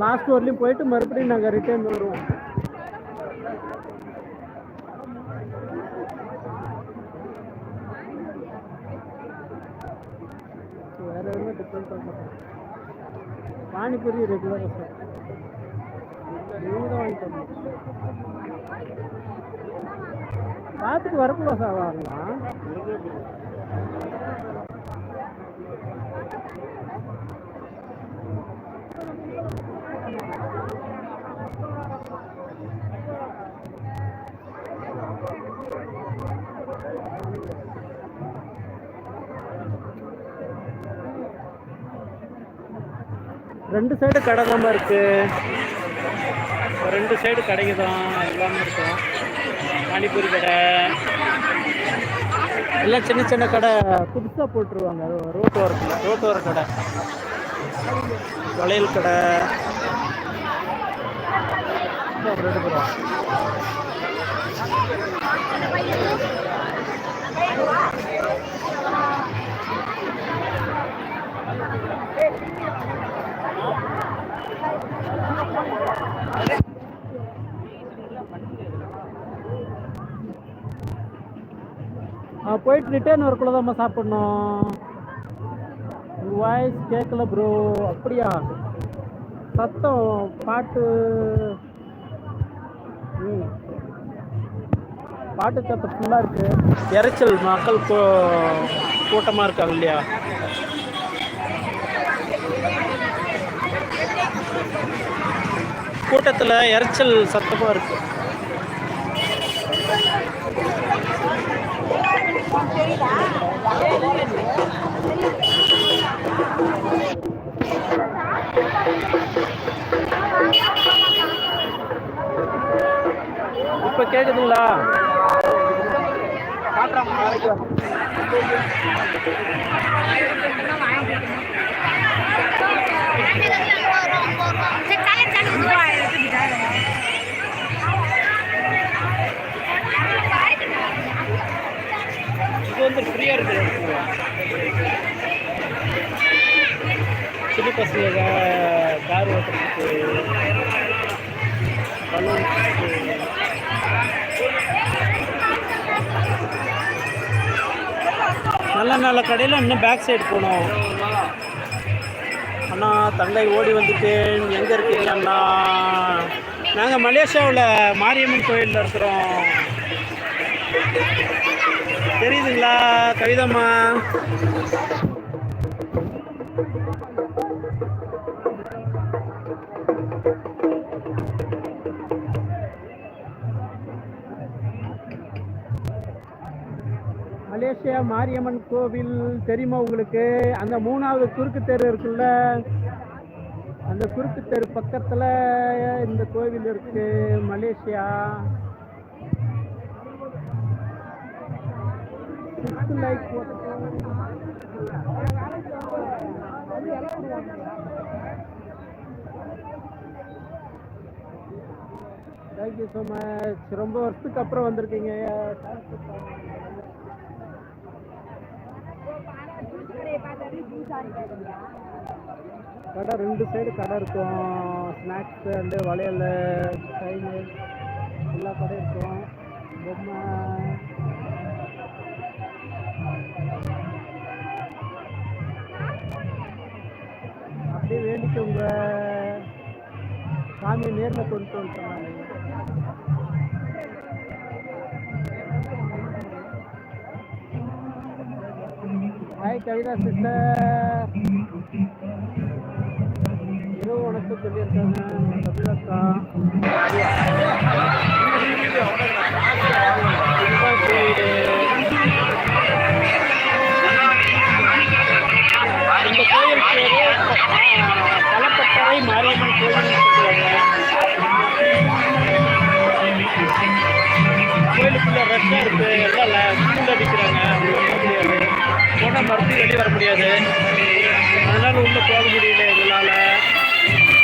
Last வரலையும் போயிட்டு மறுபடியும் நாங்கள் ரிட்டர்ன் வருவோம். வேற எதுவுமே டிஃபரெண்ட் பண்ண பானிபூரி ரெகுலராக சார் நீங்கள் தான் வாங்கி தரணும் பார்த்துட்டு வரக்கூடாது சார் வரலாம் ரெண்டு சைடு கடை தான் இருக்கு. ரெண்டு சைடு கடைக்கு தான் எல்லாமே இருக்கும் பானிபூரி கடை. எல்லாம் சின்ன சின்ன கடை. புதுசாக போட்டுருவாங்க. ரோட்டு ஓரத்தில். ரோட்டு ஓர கடை. வளையல் கடை. ரெண்டு பேரும் போயிட்டு ரிட்டர்ன் வரக்குள்ள தான் சாப்பிடணும். வாய்ஸ் கேட்கல ப்ரோ அப்படியா? சத்தம் பாட்டு. ம். பாட்டு சத்தம் ஃபுல்லாக இருக்கு. இறைச்சல் மக்கள் கூ கூட்டமாக இருக்காங்க இல்லையா? கூட்டத்தில் இறைச்சல் சத்தமாக இருக்கு. இப்போ கேட்குதுங்களா இது சின்ன பசங்க கார் ஓட்டுறதுக்கு நல்ல நல்ல கடையில் இன்னும் பேக் சைடு போகணும் அண்ணா தங்கை ஓடி வந்துட்டேன். எங்கே இருக்கீங்க அண்ணா? நாங்கள் மலேசியாவில் மாரியம்மன் கோயிலில் இருக்கிறோம். தெரியுதுங்களா? கவிதம்மா. மலேசியா மாரியம்மன் கோவில் தெரியுமா உங்களுக்கு? அந்த மூணாவது குறுக்கு தெரு இருக்குல்ல? அந்த குறுக்கு தெரு பக்கத்தில் இந்த கோவில் இருக்கு மலேசியா. தேங்க்யூ ஸோ மச் ரொம்ப வருஷத்துக்கு அப்புறம் வந்திருக்கீங்க. கடை ரெண்டு சைடு கடை இருக்கும். ஸ்நாக்ஸ் அண்டு வளையல் சைனு எல்லா கடை இருக்கும். பொம்மை. அப்படியே வேண்டிக்கோங்க சாமியை நேரில் கொண்டு வந்து ஹாய் கவிதா சிஸ்டர். இரவு வணக்கம் சொல்லியிருக்காங்க. கபிலக்கா கோயிலுக்குள்ள ரஷ்ஷாக இருக்கு. எல்லாம் ஸ்கூல் அடிக்கிறாங்க. போனால் மறுபடியும் வெளியே வர முடியாது. அதனால உள்ள போக முடியல எங்களால்.